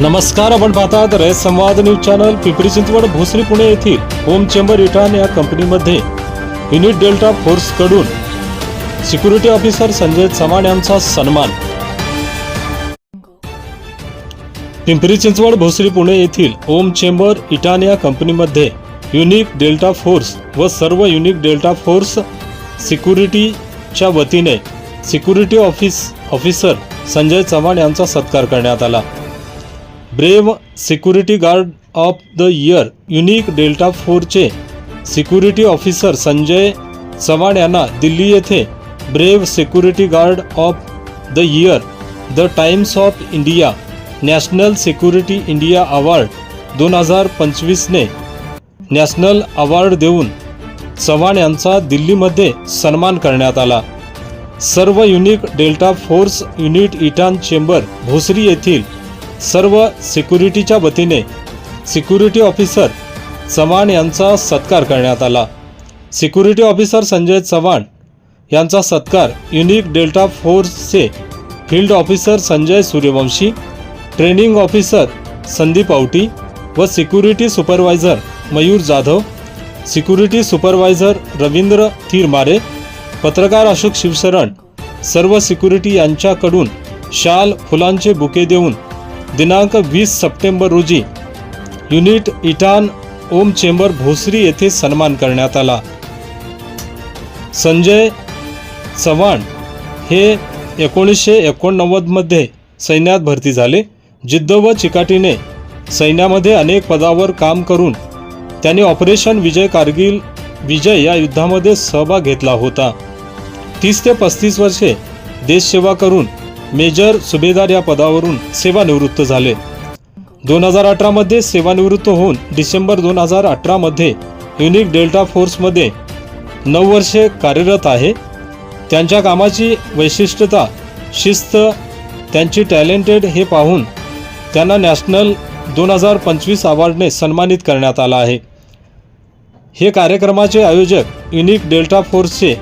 नमस्कार आपण पाहतात रयत संवाद न्यूज चॅनल पिंपरी चिंचवड भोसरी पुणे येथील होम चेंबर इटान या कंपनीमध्ये. युनिट डेल्टा फोर्सकडून सिक्युरिटी ऑफिसर संजय चव्हाण यांचा सन्मान. पिंपरी चिंचवड भोसरी पुणे येथील ओम चेंबर इटान या कंपनीमध्ये युनिक डेल्टा फोर्स व सर्व युनिक डेल्टा फोर्स सिक्युरिटीच्या वतीने security office officer Sanjay Chavan यांचा सत्कार करण्यात आला. Brave security guard of the year unique Delta फोरचे security officer Sanjay Chavan यांना दिल्ली येथे brave security guard of the year the Times of India national security India award दोन हजार पंचवीसने नॅशनल अवॉर्ड देऊन चव्हाण यांचा दिल्लीमध्ये सन्मान करण्यात आला. सर्व युनिक डेल्टा फोर्स युनिट इटान चेंबर भोसरी येथील सर्व सिक्युरिटीच्या वतीने सिक्युरिटी ऑफिसर चव्हाण यांचा सत्कार करण्यात आला. सिक्युरिटी ऑफिसर संजय चव्हाण यांचा सत्कार युनिक डेल्टा फोर्सचे field officer Sanjay Suryavanshi training officer Sandeep Awati व security supervisor Mayur Jadhav security supervisor Ravindra Thirmare पत्रकार अशोक शिवशरण सर्व सिक्युरिटी यांच्याकडून शाल फुलांचे बुके देऊन दिनांक वीस सप्टेंबर रोजी युनिट इटान ओम चेंबर भोसरी येथे सन्मान करण्यात आला. संजय चव्हाण हे एकोणीसशे एकोणनव्वदमध्ये सैन्यात भरती झाले. जिद्द व चिकाटीने सैन्यामध्ये अनेक पदावर काम करून त्यांनी ऑपरेशन विजय कारगिल विजय या युद्धामध्ये सहभाग घेतला होता. तीस ते पस्तीस वर्षे देशसेवा करून मेजर सुभेदार या पदावरून सेवानिवृत्त झाले. दोन हजार अठरामध्ये सेवानिवृत्त होऊन डिसेंबर दोन हजार अठरामध्ये युनिक डेल्टा फोर्समध्ये नऊ वर्षे कार्यरत आहे. त्यांच्या कामाची वैशिष्ट्यता शिस्त त्यांची टॅलेंटेड हे पाहून त्यांना नॅशनल दोन हजार पंचवीस अवॉर्डने सन्मानित करण्यात आला आहे. हे कार्यक्रमाचे आयोजक युनिक डेल्टा फोर्सचे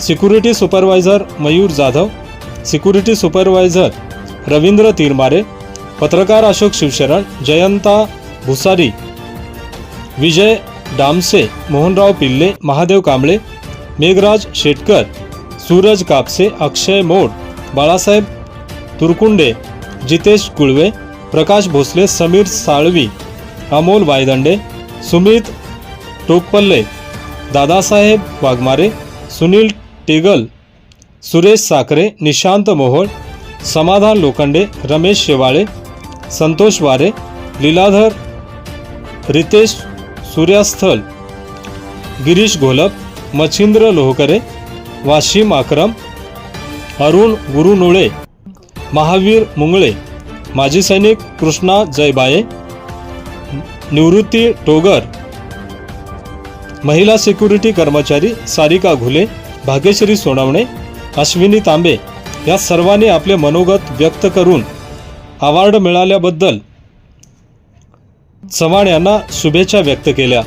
security supervisor Mayur Jadhav security supervisor Ravindra Tirmare पत्रकार अशोक शिवशरण जयंता भुसारी विजय डामसे मोहनराव पिल्ले महादेव कांबळे मेघराज शेटकर सूरज कापसे अक्षय मोड बाळासाहेब तुरकुंडे जितेश कुळवे प्रकाश भोसले समीर साळवी अमोल वायदंडे सुमित टोकपल्ले दादासाहेब वाघमारे सुनील टेगल सुरेश साखरे निशांत मोहोळ समाधान लोखंडे रमेश शेवाळे संतोष वारे लीलाधर रितेश सूर्यास्थल गिरीश घोलप मच्छिंद्र लोहकरे वाशिम आक्रम अरुण गुरुनुळे महावीर मुंगळे माजी सैनिक कृष्णा जयबाये निवृत्ती टोगर महिला सिक्युरिटी कर्मचारी सारिका घुले भाग्यश्री सोनवणे अश्विनी तांबे या सर्वांनी आपले मनोगत व्यक्त करून अवॉर्ड मिळाल्याबद्दल चव्हाण यांना शुभेच्छा व्यक्त केल्या.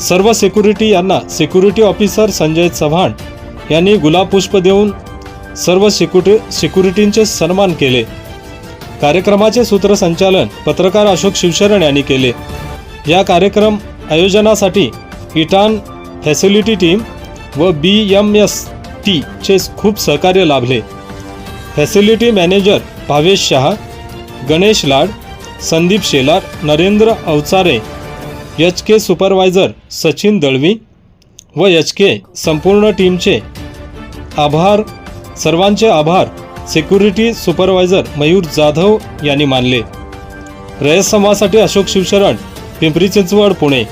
सर्व सिक्युरिटी यांना सिक्युरिटी ऑफिसर संजय चव्हाण यांनी गुलाबपुष्प देऊन सर्व सिक्युरिटी सिक्युरिटींचे सन्मान केले. कार्यक्रमाचे सूत्रसंचालन पत्रकार अशोक शिवशरण यांनी केले. या कार्यक्रम आयोजनासाठी इटान फॅसिलिटी टीम व बी एम एस टीचे खूप सहकार्य लाभले. Facility manager Bhavesh Shah Ganesh Lad Sandeep Shelar Narendra Avchare H K supervisor Sachin Dalvi व एच के संपूर्ण टीमचे आभार सर्वांचे आभार सिक्युरिटी सुपरवायझर मयूर जाधव यांनी मानले. रयत समाजासाठी अशोक शिवशरण पिंपरी चिंचवड पुणे.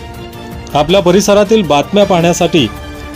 आपल्या परिसरातील बातम्या पाहण्यासाठी